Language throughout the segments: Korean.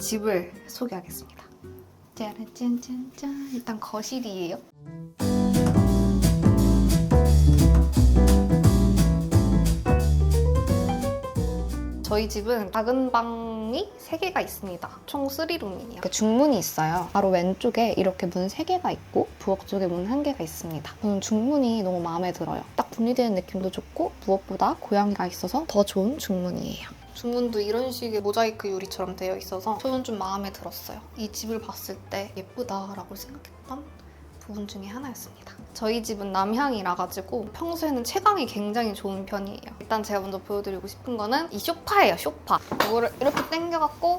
집을 소개하겠습니다. 짜라짠짠짠. 일단 거실이에요. 저희 집은 작은 방이 3개가 있습니다. 총 3룸이에요. 이렇게 중문이 있어요. 바로 왼쪽에 이렇게 문 3개가 있고 부엌 쪽에 문 1개가 있습니다. 저는 중문이 너무 마음에 들어요. 딱 분리되는 느낌도 좋고 무엇보다 고양이가 있어서 더 좋은 중문이에요. 중문도 이런 식의 모자이크 유리처럼 되어 있어서 저는 좀 마음에 들었어요. 이 집을 봤을 때 예쁘다라고 생각했던 부분 중에 하나였습니다. 저희 집은 남향이라 가지고 평소에는 채광이 굉장히 좋은 편이에요. 일단 제가 먼저 보여드리고 싶은 거는 이 소파예요, 소파. 이거를 이렇게 당겨갖고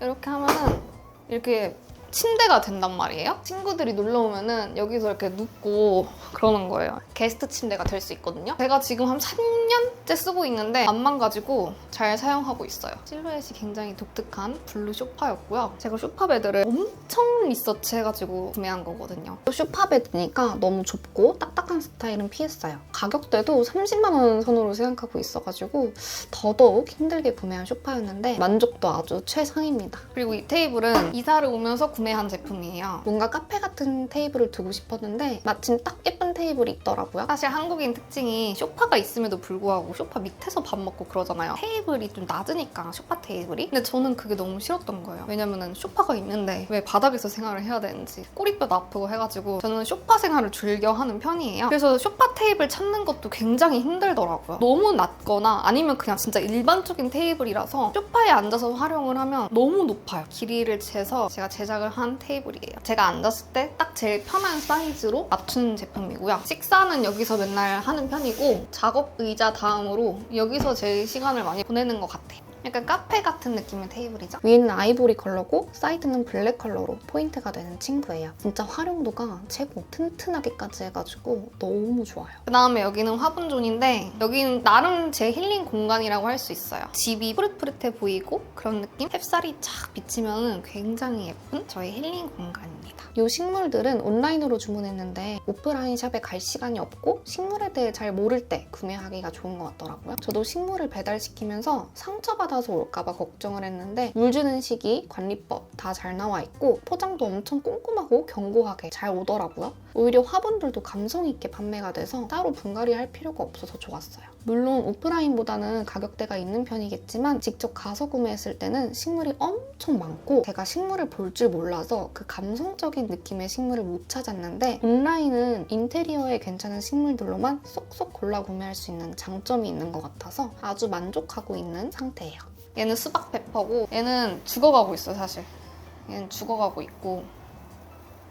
이렇게 하면은 이렇게 침대가 된단 말이에요. 친구들이 놀러 오면은 여기서 이렇게 눕고 그러는 거예요. 게스트 침대가 될 수 있거든요. 제가 지금 한 3년째 쓰고 있는데 안 망가지고 잘 사용하고 있어요. 실루엣이 굉장히 독특한 블루 쇼파였고요. 제가 쇼파 베드를 엄청 리서치 해가지고 구매한 거거든요. 쇼파 베드니까 너무 좁고 딱딱한 스타일은 피했어요. 가격대도 30만 원 선으로 생각하고 있어가지고 더더욱 힘들게 구매한 쇼파였는데 만족도 아주 최상입니다. 그리고 이 테이블은 이사를 오면서 구매 한 제품이에요. 뭔가 카페 같은 테이블을 두고 싶었는데 마침 딱 예쁜 테이블이 있더라고요. 사실 한국인 특징이 쇼파가 있음에도 불구하고 쇼파 밑에서 밥 먹고 그러잖아요. 테이블이 좀 낮으니까 쇼파 테이블이. 근데 저는 그게 너무 싫었던 거예요. 왜냐면은 쇼파가 있는데 왜 바닥에서 생활을 해야 되는지 꼬리뼈도 아프고 해가지고 저는 쇼파 생활을 즐겨 하는 편이에요. 그래서 쇼파 테이블 찾는 것도 굉장히 힘들더라고요. 너무 낮거나 아니면 그냥 진짜 일반적인 테이블이라서 쇼파에 앉아서 활용을 하면 너무 높아요. 길이를 재서 제가 제작을 한 테이블이에요. 제가 앉았을 때 딱 제일 편한 사이즈로 맞춘 제품이고요. 식사는 여기서 맨날 하는 편이고 작업 의자 다음으로 여기서 제일 시간을 많이 보내는 것 같아요. 약간 카페 같은 느낌의 테이블이죠. 위에는 아이보리 컬러고 사이드는 블랙 컬러로 포인트가 되는 친구예요. 진짜 활용도가 최고 튼튼하게까지 해가지고 너무 좋아요. 그 다음에 여기는 화분존인데 여기는 나름 제 힐링 공간이라고 할 수 있어요. 집이 푸릇푸릇해 보이고 그런 느낌? 햇살이 쫙 비치면 굉장히 예쁜 저의 힐링 공간입니다. 이 식물들은 온라인으로 주문했는데 오프라인 샵에 갈 시간이 없고 식물에 대해 잘 모를 때 구매하기가 좋은 것 같더라고요. 저도 식물을 배달시키면서 상처받아 서 올까봐 걱정을 했는데 물 주는 시기, 관리법 다 잘 나와 있고 포장도 엄청 꼼꼼하고 견고하게 잘 오더라고요. 오히려 화분들도 감성 있게 판매가 돼서 따로 분갈이 할 필요가 없어서 좋았어요. 물론 오프라인보다는 가격대가 있는 편이겠지만 직접 가서 구매했을 때는 식물이 엄청 많고 제가 식물을 볼 줄 몰라서 그 감성적인 느낌의 식물을 못 찾았는데 온라인은 인테리어에 괜찮은 식물들로만 쏙쏙 골라 구매할 수 있는 장점이 있는 것 같아서 아주 만족하고 있는 상태예요. 얘는 수박 페퍼고 얘는 죽어가고 있어요 사실. 얘는 죽어가고 있고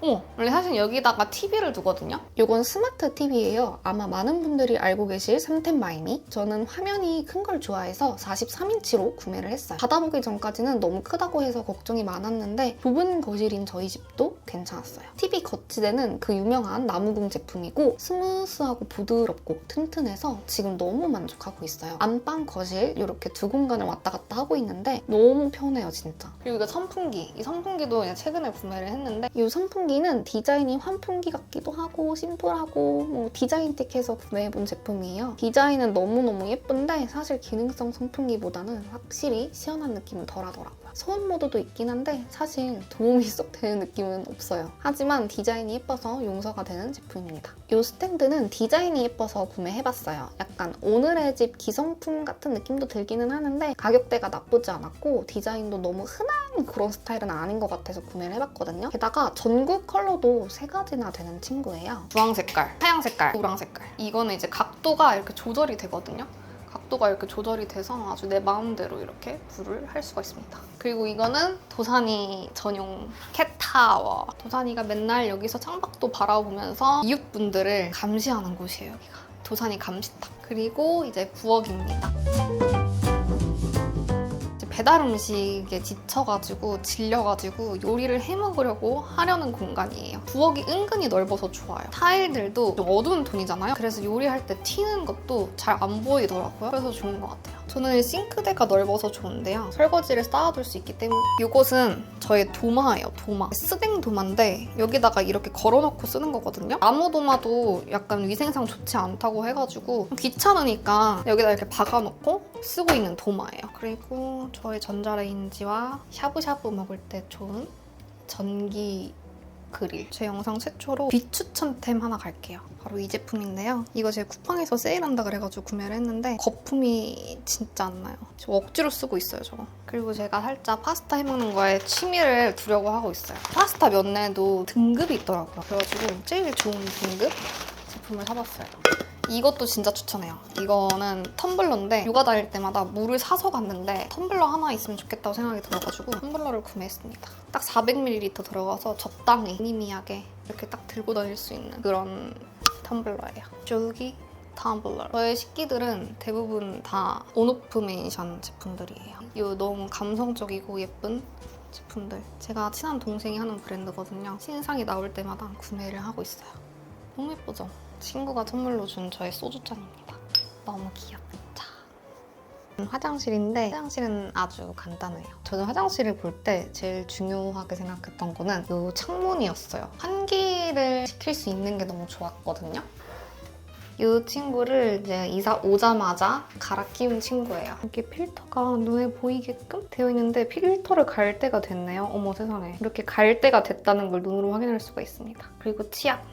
어, 원래 사실 여기다가 TV를 두거든요. 이건 스마트 TV예요. 아마 많은 분들이 알고 계실 삼텐 마이미. 저는 화면이 큰 걸 좋아해서 43인치로 구매를 했어요. 받아보기 전까지는 너무 크다고 해서 걱정이 많았는데 좁은 거실인 저희 집도 괜찮았어요. TV 거치대는 그 유명한 나무궁 제품이고 스무스하고 부드럽고 튼튼해서 지금 너무 만족하고 있어요. 안방, 거실 이렇게 두 공간을 왔다 갔다 하고 있는데 너무 편해요 진짜. 그리고 이거 선풍기. 이 선풍기도 그냥 최근에 구매를 했는데 이 선풍기 는 디자인이 환풍기 같기도 하고 심플하고 뭐 디자인틱해서 구매해본 제품이에요. 디자인은 너무너무 예쁜데 사실 기능성 선풍기보다는 확실히 시원한 느낌은 덜하더라고요. 소음 모드도 있긴 한데 사실 도움이 쏙 되는 느낌은 없어요. 하지만 디자인이 예뻐서 용서가 되는 제품입니다. 이 스탠드는 디자인이 예뻐서 구매해봤어요. 약간 오늘의 집 기성품 같은 느낌도 들기는 하는데 가격대가 나쁘지 않았고 디자인도 너무 흔한 그런 스타일은 아닌 것 같아서 구매를 해봤거든요. 게다가 전구 컬러도 세 가지나 되는 친구예요. 주황 색깔, 하양 색깔, 노랑 색깔. 이거는 이제 각도가 이렇게 조절이 되거든요. 각도가 이렇게 조절이 돼서 아주 내 마음대로 이렇게 불을 할 수가 있습니다. 그리고 이거는 도산이 전용 캣타워. 도산이가 맨날 여기서 창밖도 바라보면서 이웃분들을 감시하는 곳이에요, 여기가. 도산이 감시탑. 그리고 이제 부엌입니다. 배달 음식에 지쳐가지고 질려가지고 요리를 해 먹으려고 하려는 공간이에요. 부엌이 은근히 넓어서 좋아요. 타일들도 좀 어두운 톤이잖아요. 그래서 요리할 때 튀는 것도 잘 안 보이더라고요. 그래서 좋은 것 같아요. 저는 싱크대가 넓어서 좋은데요. 설거지를 쌓아둘 수 있기 때문에 이것은 저의 도마예요, 도마. 스댕 도마인데 여기다가 이렇게 걸어놓고 쓰는 거거든요. 나무 도마도 약간 위생상 좋지 않다고 해가지고 귀찮으니까 여기다 이렇게 박아놓고 쓰고 있는 도마예요. 그리고 저의 전자레인지와 샤브샤브 먹을 때 좋은 전기 그릴. 제 영상 최초로 비추천템 하나 갈게요. 바로 이 제품인데요. 이거 제가 쿠팡에서 세일한다 그래가지고 구매를 했는데 거품이 진짜 안 나요. 저 억지로 쓰고 있어요, 저거. 그리고 제가 살짝 파스타 해먹는 거에 취미를 두려고 하고 있어요. 파스타 면에도 등급이 있더라고요. 그래가지고 제일 좋은 등급 제품을 사봤어요. 이것도 진짜 추천해요. 이거는 텀블러인데 육아 다닐 때마다 물을 사서 갔는데 텀블러 하나 있으면 좋겠다고 생각이 들어가지고 텀블러를 구매했습니다. 딱 400ml 들어가서 적당히 미니미하게 이렇게 딱 들고 다닐 수 있는 그런 텀블러예요. 줄기 텀블러. 저의 식기들은 대부분 다 온오프 메이션 제품들이에요. 이 너무 감성적이고 예쁜 제품들. 제가 친한 동생이 하는 브랜드거든요. 신상이 나올 때마다 구매를 하고 있어요. 너무 예쁘죠? 친구가 선물로 준 저의 소주잔입니다. 너무 귀엽죠? 화장실인데 화장실은 아주 간단해요. 저는 화장실을 볼 때 제일 중요하게 생각했던 거는 이 창문이었어요. 환기를 시킬 수 있는 게 너무 좋았거든요. 이 친구를 이제 이사 오자마자 갈아 끼운 친구예요. 이렇게 필터가 눈에 보이게끔 되어 있는데 필터를 갈 때가 됐네요. 어머 세상에. 이렇게 갈 때가 됐다는 걸 눈으로 확인할 수가 있습니다. 그리고 치약.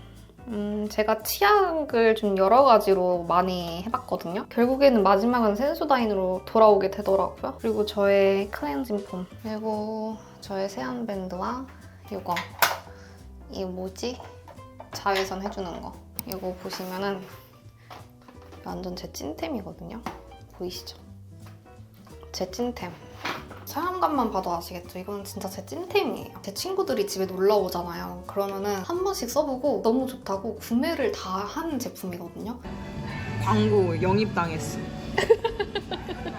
음, 제가 치약을 좀 여러 가지로 많이 해봤거든요. 결국에는 마지막은 센소다인으로 돌아오게 되더라고요. 그리고 저의 클렌징 폼. 그리고 저의 세안 밴드와 이거. 이게 뭐지? 자외선 해주는 거. 이거 보시면은 완전 제 찐템이거든요. 보이시죠? 제 찐템. 사용감만 봐도 아시겠죠? 이건 진짜 제 찐템이에요. 제 친구들이 집에 놀러 오잖아요. 그러면은 한 번씩 써보고 너무 좋다고 구매를 다 하는 제품이거든요. 광고 영입당했어.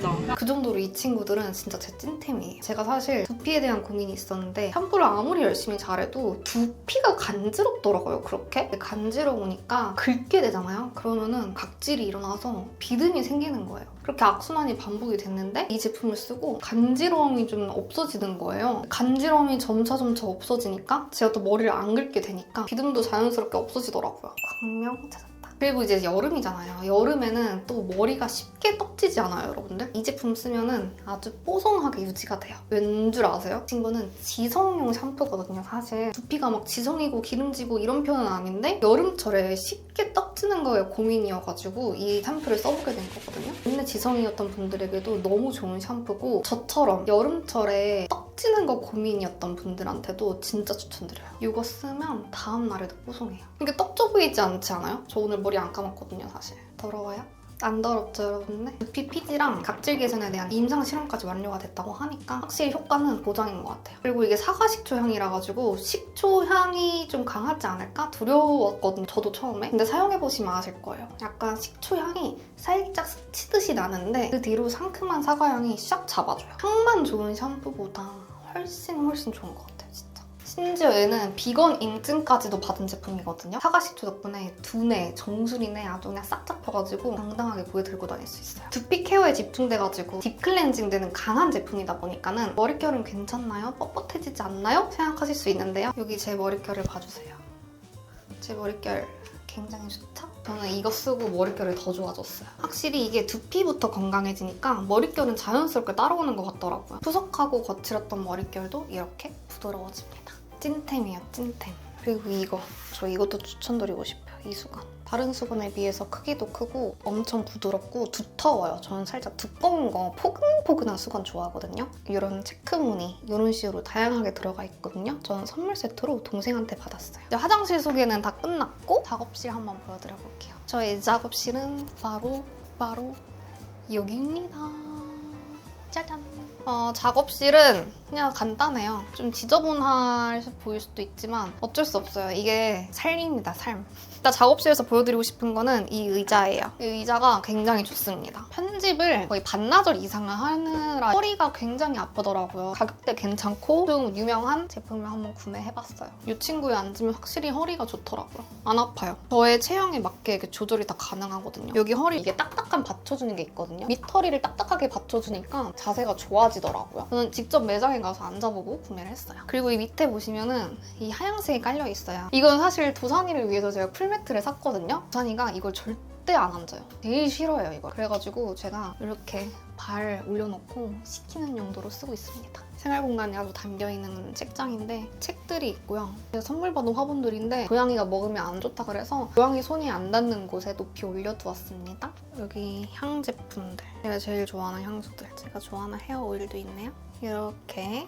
진짜. 그 정도로 이 친구들은 진짜 제 찐템이에요. 제가 사실 두피에 대한 고민이 있었는데 샴푸를 아무리 열심히 잘해도 두피가 간지럽더라고요, 그렇게. 간지러우니까 긁게 되잖아요. 그러면은 각질이 일어나서 비듬이 생기는 거예요. 그렇게 악순환이 반복이 됐는데 이 제품을 쓰고 간지러움이 좀 없어지는 거예요. 간지러움이 점차 점차 없어지니까 제가 또 머리를 안 긁게 되니까 비듬도 자연스럽게 없어지더라고요. 광명 찾았다. 그리고 이제 여름이잖아요. 여름에는 또 머리가 쉽게 떡지지 않아요, 여러분들? 이 제품 쓰면은 아주 뽀송하게 유지가 돼요. 왠 줄 아세요? 이 친구는 지성용 샴푸거든요, 사실. 두피가 막 지성이고 기름지고 이런 편은 아닌데 여름철에 쉽게 떡지는 거에 고민이어가지고 이 샴푸를 써보게 된 거거든요. 원래 지성이었던 분들에게도 너무 좋은 샴푸고 저처럼 여름철에 떡 지는 거 고민이었던 분들한테도 진짜 추천드려요. 이거 쓰면 다음날에도 뽀송해요. 이게 떡져 보이지 않지 않아요? 저 오늘 머리 안 감았거든요, 사실. 더러워요? 안 더럽죠, 여러분들? 두피 피지랑 각질 개선에 대한 임상 실험까지 완료가 됐다고 하니까 확실히 효과는 보장인 것 같아요. 그리고 이게 사과 식초 향이라 가지고 식초 향이 좀 강하지 않을까 두려웠거든요, 저도 처음에. 근데 사용해 보시면 아실 거예요. 약간 식초 향이 살짝 스치듯이 나는데 그 뒤로 상큼한 사과 향이 샥 잡아줘요. 향만 좋은 샴푸보다 훨씬 훨씬 좋은 것 같아요, 진짜. 심지어 얘는 비건 인증까지도 받은 제품이거든요. 사과식초 덕분에 두뇌, 정수리내 아주 그냥 싹 잡혀가지고 당당하게 보에 들고 다닐 수 있어요. 두피 케어에 집중돼가지고 딥클렌징 되는 강한 제품이다 보니까는 머릿결은 괜찮나요? 뻣뻣해지지 않나요? 생각하실 수 있는데요. 여기 제 머릿결을 봐주세요. 제 머릿결 굉장히 좋죠? 저는 이거 쓰고 머릿결이 더 좋아졌어요. 확실히 이게 두피부터 건강해지니까 머릿결은 자연스럽게 따라오는 것 같더라고요. 푸석하고 거칠었던 머릿결도 이렇게 부드러워집니다. 찐템이에요, 찐템. 그리고 이거, 저 이것도 추천드리고 싶어요, 이 수건. 다른 수건에 비해서 크기도 크고 엄청 부드럽고 두터워요. 저는 살짝 두꺼운 거 포근포근한 수건 좋아하거든요. 이런 체크 무늬 이런 식으로 다양하게 들어가 있거든요. 저는 선물 세트로 동생한테 받았어요. 화장실 소개는 다 끝났고 작업실 한번 보여드려 볼게요. 저의 작업실은 바로 바로 여기입니다. 짜잔. 어, 작업실은 그냥 간단해요. 좀 지저분할 보일 수도 있지만 어쩔 수 없어요. 이게 삶입니다, 삶. 일단 작업실에서 보여드리고 싶은 거는 이 의자예요. 이 의자가 굉장히 좋습니다. 편집을 거의 반나절 이상을 하느라 허리가 굉장히 아프더라고요. 가격대 괜찮고 좀 유명한 제품을 한번 구매해봤어요. 이 친구에 앉으면 확실히 허리가 좋더라고요. 안 아파요. 저의 체형에 맞게 이렇게 조절이 다 가능하거든요. 여기 허리 이게 딱딱한 받쳐주는 게 있거든요. 밑허리를 딱딱하게 받쳐주니까 자세가 좋아지더라고요. 저는 직접 매장에 가서 앉아보고 구매를 했어요. 그리고 이 밑에 보시면은 이 하얀색이 깔려 있어요. 이건 사실 도산이를 위해서 제가 풀매트를 샀거든요. 도산이가 이걸 절대 안 앉아요. 제일 싫어요, 이거. 그래가지고 제가 이렇게 발 올려놓고 식히는 용도로 쓰고 있습니다. 생활 공간이 아주 담겨있는 책장인데 책들이 있고요. 선물 받은 화분들인데 고양이가 먹으면 안 좋다 그래서 고양이 손이 안 닿는 곳에 높이 올려두었습니다. 여기 향 제품들. 제가 제일 좋아하는 향수들. 제가 좋아하는 헤어 오일도 있네요. 이렇게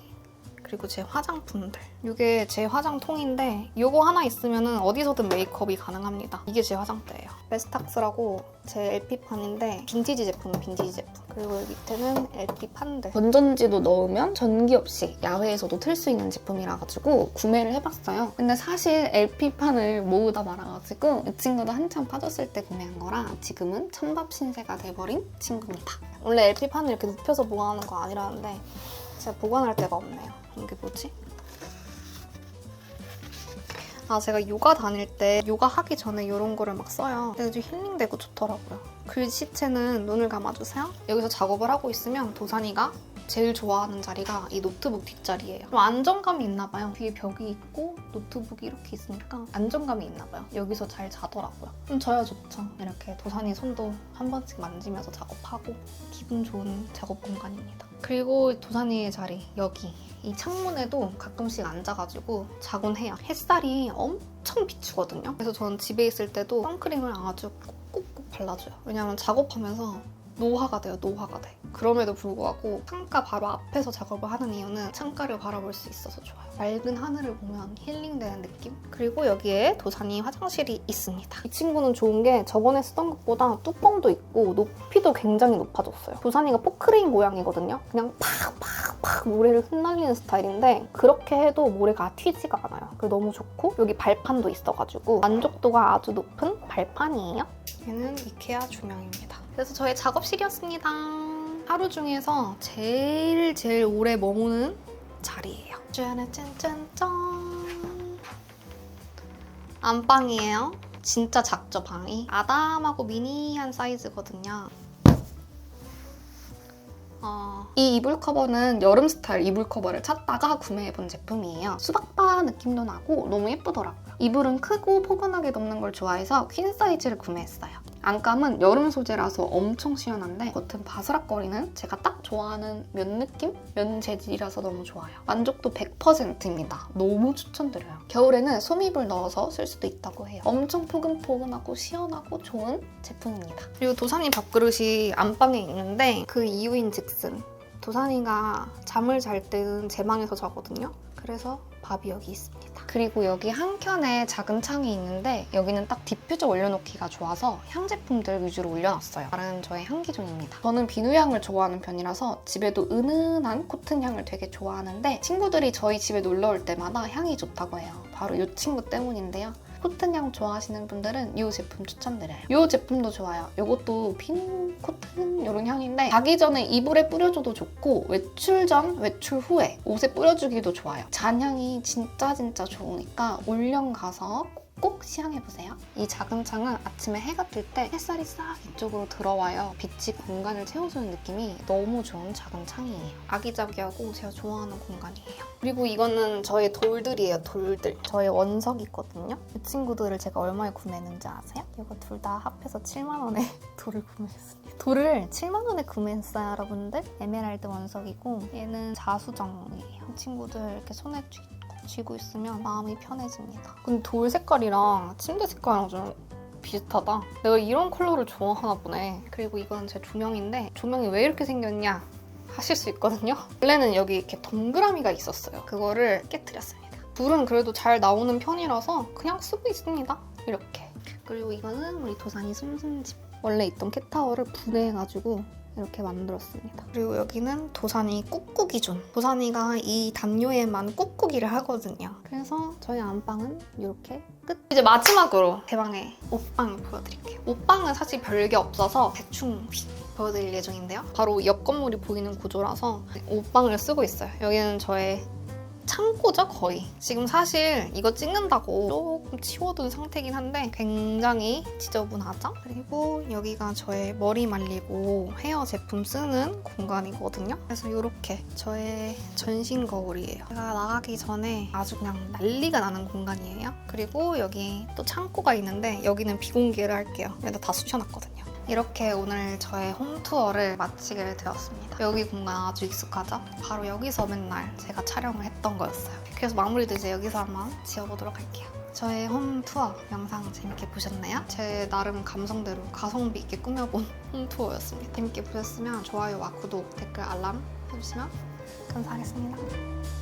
그리고 제 화장품들. 이게 제 화장통인데 이거 하나 있으면 어디서든 메이크업이 가능합니다. 이게 제 화장대예요. 베스탁스라고 제 LP판인데 빈티지 제품, 빈티지 제품. 그리고 여기 밑에는 LP판들. 건전지도 넣으면 전기 없이 야외에서도 틀 수 있는 제품이라 가지고 구매를 해봤어요. 근데 사실 LP판을 모으다 말아가지고 이 친구도 한참 빠졌을 때 구매한 거라 지금은 찬밥 신세가 돼버린 친구입니다. 원래 LP판을 이렇게 눕혀서 보관하는 거 아니라는데 제가 보관할 데가 없네요. 이게 뭐지? 아 제가 요가 다닐 때 요가 하기 전에 이런 거를 막 써요. 근데 좀 힐링되고 좋더라고요. 글씨체는 눈을 감아주세요. 여기서 작업을 하고 있으면 도산이가 제일 좋아하는 자리가 이 노트북 뒷자리예요. 좀 안정감이 있나 봐요. 뒤에 벽이 있고 노트북이 이렇게 있으니까 안정감이 있나 봐요. 여기서 잘 자더라고요. 좀 저야 좋죠. 이렇게 도산이 손도 한 번씩 만지면서 작업하고 기분 좋은 작업 공간입니다. 그리고 도산이의 자리 여기 이 창문에도 가끔씩 앉아가지고 자곤 해요. 햇살이 엄청 비추거든요. 그래서 저는 집에 있을 때도 선크림을 아주 꼭꼭꼭 발라줘요. 왜냐면 작업하면서 노화가 돼요, 노화가 돼. 그럼에도 불구하고 창가 바로 앞에서 작업을 하는 이유는 창가를 바라볼 수 있어서 좋아요. 맑은 하늘을 보면 힐링되는 느낌? 그리고 여기에 도산이 화장실이 있습니다. 이 친구는 좋은 게 저번에 쓰던 것보다 뚜껑도 있고 높이도 굉장히 높아졌어요. 도산이가 포크레인 고양이거든요. 그냥 팍팍팍 모래를 흩날리는 스타일인데 그렇게 해도 모래가 튀지가 않아요. 그 너무 좋고 여기 발판도 있어가지고 만족도가 아주 높은 발판이에요. 얘는 이케아 조명입니다. 그래서 저의 작업실이었습니다. 하루 중에서 제일 제일 오래 머무는 자리예요. 짠짠짠짠. 안방이에요. 진짜 작죠 방이. 아담하고 미니한 사이즈거든요. 어, 이 이불 커버는 여름 스타일 이불 커버를 찾다가 구매해본 제품이에요. 수박바 느낌도 나고 너무 예쁘더라고요. 이불은 크고 포근하게 덮는 걸 좋아해서 퀸 사이즈를 구매했어요. 안감은 여름 소재라서 엄청 시원한데 겉은 바스락거리는 제가 딱 좋아하는 면 느낌? 면 재질이라서 너무 좋아요. 만족도 100%입니다. 너무 추천드려요. 겨울에는 솜이불 넣어서 쓸 수도 있다고 해요. 엄청 포근포근하고 시원하고 좋은 제품입니다. 그리고 도산이 밥그릇이 안방에 있는데 그 이유인 즉슨 도산이가 잠을 잘 때는 제 방에서 자거든요. 그래서 밥이 여기 있습니다. 그리고 여기 한 켠에 작은 창이 있는데 여기는 딱 디퓨저 올려놓기가 좋아서 향 제품들 위주로 올려놨어요. 다른 저의 향기존입니다. 저는 비누향을 좋아하는 편이라서 집에도 은은한 코튼 향을 되게 좋아하는데 친구들이 저희 집에 놀러 올 때마다 향이 좋다고 해요. 바로 이 친구 때문인데요. 코튼 향 좋아하시는 분들은 이 제품 추천드려요. 이 제품도 좋아요. 이것도 비누 코튼 이런 향인데 자기 전에 이불에 뿌려줘도 좋고 외출 전, 외출 후에 옷에 뿌려주기도 좋아요. 잔향이 진짜 진짜 좋으니까 올영 가서 꼭 시향해보세요. 이 작은 창은 아침에 해가 뜰 때 햇살이 싹 이쪽으로 들어와요. 빛이 공간을 채워주는 느낌이 너무 좋은 작은 창이에요. 아기자기하고 제가 좋아하는 공간이에요. 그리고 이거는 저의 돌들이에요, 돌들. 저의 원석이 있거든요. 이 친구들을 제가 얼마에 구매했는지 아세요? 이거 둘 다 합해서 7만 원에 돌을 구매했습니다. 돌을 7만 원에 구매했어요, 여러분들. 에메랄드 원석이고 얘는 자수정이에요. 이 친구들 이렇게 손에 쥐, 쥐고 있으면 마음이 편해집니다. 근데 돌 색깔이랑 침대 색깔이랑 좀 비슷하다. 내가 이런 컬러를 좋아하나 보네. 그리고 이건 제 조명인데 조명이 왜 이렇게 생겼냐 하실 수 있거든요. 원래는 여기 이렇게 동그라미가 있었어요. 그거를 깨뜨렸습니다. 불은 그래도 잘 나오는 편이라서 그냥 쓰고 있습니다. 이렇게. 그리고 이거는 우리 도산이 숨숨집. 원래 있던 캣타워를 분해해가지고 이렇게 만들었습니다. 그리고 여기는 도산이 꾹꾹이 존. 도산이가 이 담요에만 꾹꾹이를 하거든요. 그래서 저희 안방은 이렇게 끝. 이제 마지막으로 제 방의 옷방 보여드릴게요. 옷방은 사실 별게 없어서 대충 보여드릴 예정인데요. 바로 옆 건물이 보이는 구조라서 옷방을 쓰고 있어요. 여기는 저의 창고죠 거의. 지금 사실 이거 찍는다고 조금 치워둔 상태긴 한데 굉장히 지저분하죠? 그리고 여기가 저의 머리 말리고 헤어 제품 쓰는 공간이거든요. 그래서 이렇게 저의 전신 거울이에요. 제가 나가기 전에 아주 그냥 난리가 나는 공간이에요. 그리고 여기 또 창고가 있는데 여기는 비공개를 할게요. 여기다 다 쑤셔놨거든요. 이렇게 오늘 저의 홈투어를 마치게 되었습니다. 여기 공간 아주 익숙하죠? 바로 여기서 맨날 제가 촬영을 했던 거였어요. 그래서 마무리도 이제 여기서 한번 지어보도록 할게요. 저의 홈투어 영상 재밌게 보셨나요? 제 나름 감성대로 가성비 있게 꾸며본 홈투어였습니다. 재밌게 보셨으면 좋아요와 구독, 댓글, 알람 해주시면 감사하겠습니다.